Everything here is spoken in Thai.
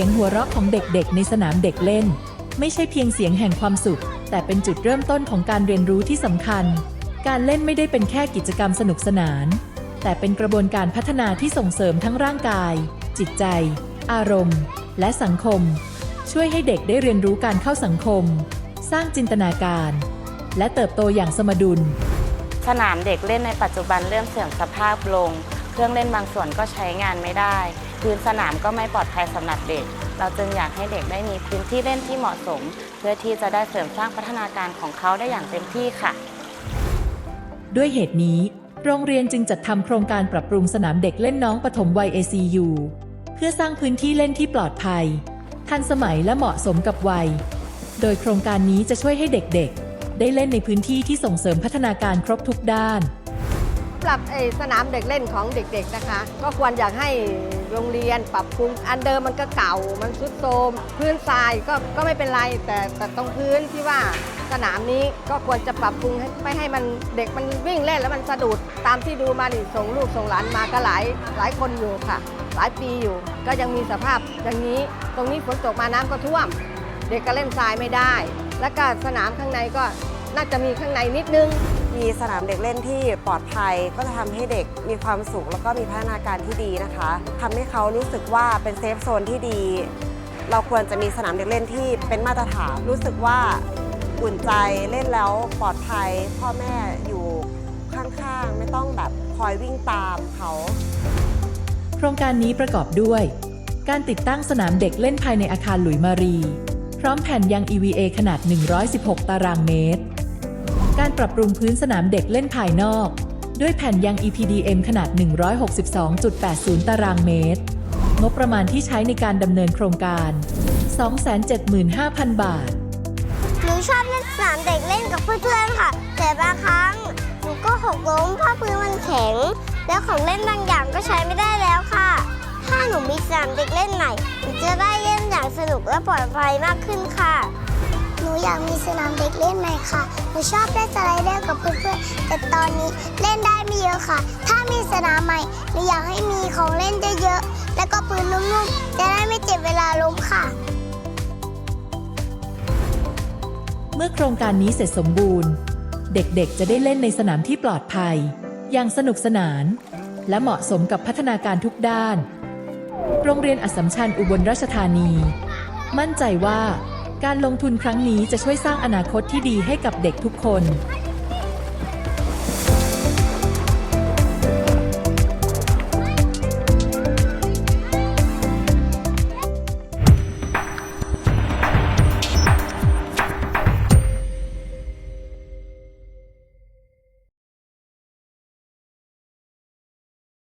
สียงหัวเราะของเด็กๆ ในสนามเด็กเล่น ไม่ใช่เพียงเสียงแห่งความสุข แต่เป็นจุดเริ่มต้นของการเรียนรู้ที่สำคัญ การเล่นไม่ได้เป็นแค่กิจกรรมสนุกสนาน แต่เป็นกระบวนการพัฒนาที่ส่งเสริมทั้งร่างกาย จิตใจ อารมณ์ และสังคม ช่วยให้เด็กได้เรียนรู้การเข้าสังคม สร้างจินตนาการ และเติบโตอย่างสมดุล สนามเด็กเล่นในปัจจุบันเริ่มเสื่อมสภาพลง เครื่องเล่นบางส่วนก็ใช้งานไม่ได้ พื้นสนามก็ไม่ปลอดภัยสำหรับเด็ก เราจึงอยากให้เด็กได้มีพื้นที่เล่นที่เหมาะสม เพื่อที่จะได้เสริมสร้างพัฒนาการของเขาได้อย่างเต็มที่ค่ะ ด้วยเหตุนี้ โรงเรียนจึงจัดทำโครงการปรับปรุงสนามเด็กเล่นน้องปฐมวัย ACU เพื่อสร้างพื้นที่เล่นที่ปลอดภัย ทันสมัยและเหมาะสมกับวัย โดยโครงการนี้จะช่วยให้เด็กๆ ได้เล่นในพื้นที่ที่ส่งเสริมพัฒนาการครบทุกด้านสำหรับไอ้สนามเด็กเล่นของเด็กๆนะคะ ก็ควรอยากให้ โรงเรียนปรับปรุงอันเดิมมันก็เก่ามันทรุดโทรมพื้นทรายก็ก็ไม่เป็นไร แต่แต่ตรงพื้นที่ว่าสนามนี้ก็ควรจะปรับปรุงให้ไม่ให้มันเด็กมันวิ่งเล่นแล้วมันสะดุดตามที่ดูมาดิส่งลูกส่งหลานมาก็หลายหลายคนอยู่ค่ะ หลายปีอยู่ ก็ยังมีสภาพอย่างนี้ ตรงนี้ฝนตกมาน้ำก็ท่วม เด็กก็เล่นทรายไม่ได้ แล้วก็สนามข้างในก็น่าจะมีข้างในนิดนึง มีสนามเด็กเล่นที่ปลอดภัย ก็จะทำให้เด็กมีความสุขแล้วก็มีพัฒนาการที่ดีนะคะทำให้เขารู้สึกว่าเป็นเซฟโซนที่ดี เราควรจะมีสนามเด็กเล่นที่เป็นมาตรฐาน รู้สึกว่าอุ่นใจเล่นแล้วปลอดภัย พ่อแม่อยู่ข้างๆ ไม่ต้องแบบคอยวิ่งตามเขา โครงการนี้ประกอบด้วย การติดตั้งสนามเด็กเล่นภายในอาคารหลุยมารี พร้อมแผ่นยาง EVA ขนาด 116 ตารางเมตร การปรับปรุงพื้นสนามเด็กเล่นภายนอก ด้วยแผ่นยาง EPDM ขนาด 162.80 ตารางเมตร งบประมาณที่ใช้ในการดำเนินโครงการ 275,000 บาท หนูชอบเล่นสนามเด็กเล่นกับเพื่อนๆค่ะ แต่บางครั้งหนูก็หกล้มเพราะพื้นมันแข็ง แล้วของเล่นบางอย่างก็ใช้ไม่ได้แล้วค่ะ ถ้าหนูมีสนามเด็กเล่นใหม่หนูจะได้เล่นอย่างสนุกและปลอดภัยมากขึ้นค่ะ นูอยากมีสนามเด็กเล่นใหม่ค่ะ หนูชอบเล่นสไลเดอร์กับเพื่อนๆ แต่ตอนนี้เล่นได้ไม่เยอะค่ะ ถ้ามีสนามใหม่ หนูอยากให้มีของเล่นเยอะๆ แล้วก็ปืนนุ่มๆ จะได้ไม่เจ็บเวลาล้มค่ะ เมื่อโครงการนี้เสร็จสมบูรณ์ เด็กๆ จะได้เล่นในสนามที่ปลอดภัย อย่างสนุกสนาน และเหมาะสมกับพัฒนาการทุกด้าน โรงเรียนอัสสัมชัญอุบลราชธานี มั่นใจว่า การลงทุนครั้งนี้จะช่วยสร้างอนาคตที่ดีให้กับเด็กทุกคน